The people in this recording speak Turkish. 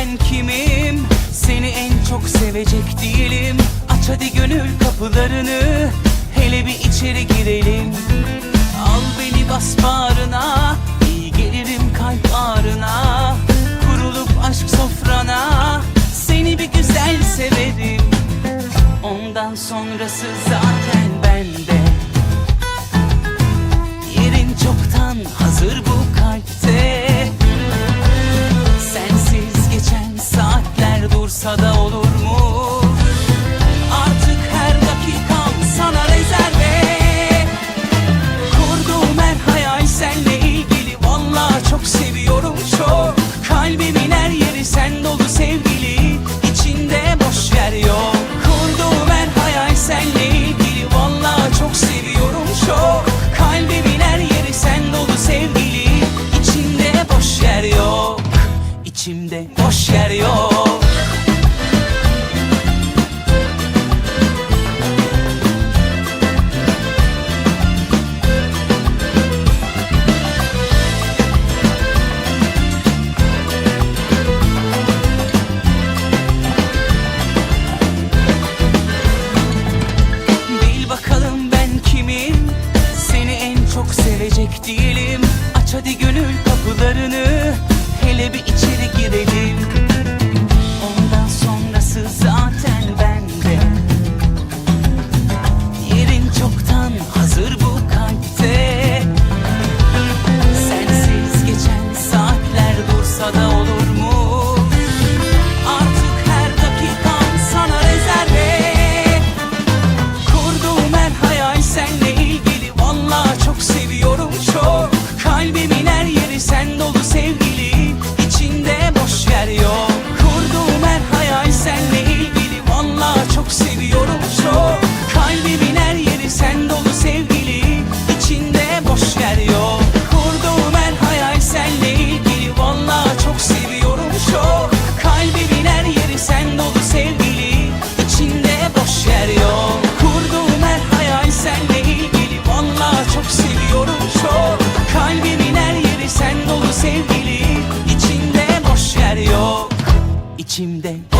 ben kimim? Seni en çok sevecek değilim. Aç hadi gönül kapılarını Hele bir içeri girelim. Al beni bas bağrına İyi gelirim kalp ağrına. Kurulup aşk sofrana Seni bir güzel severim. Ondan sonrası çok seviyorum çok. Kalbimin her yeri sen dolu sevgili. İçinde boş yer yok. Kurduğum her hayal senle ilgili. Valla çok seviyorum çok. Kalbimin her yeri sen dolu sevgili. İçinde boş yer yok. İçimde boş yer yok. tek değilim Aç hadi gönül kapılarını. seviyorum çok. Kalbimin her yeri sen dolu sevgili. İçinde boş yer yok. Kurduğum her hayal senle ilgili. Valla çok seviyorum çok. Kalbimin her yeri sen dolu sevgili. İçinde boş yer yok. Kurduğum her hayal senle ilgili. Valla çok seviyorum çok. Kalbimin her yeri sen dolu sevgili. İçinde boş yer yok. İçimde boş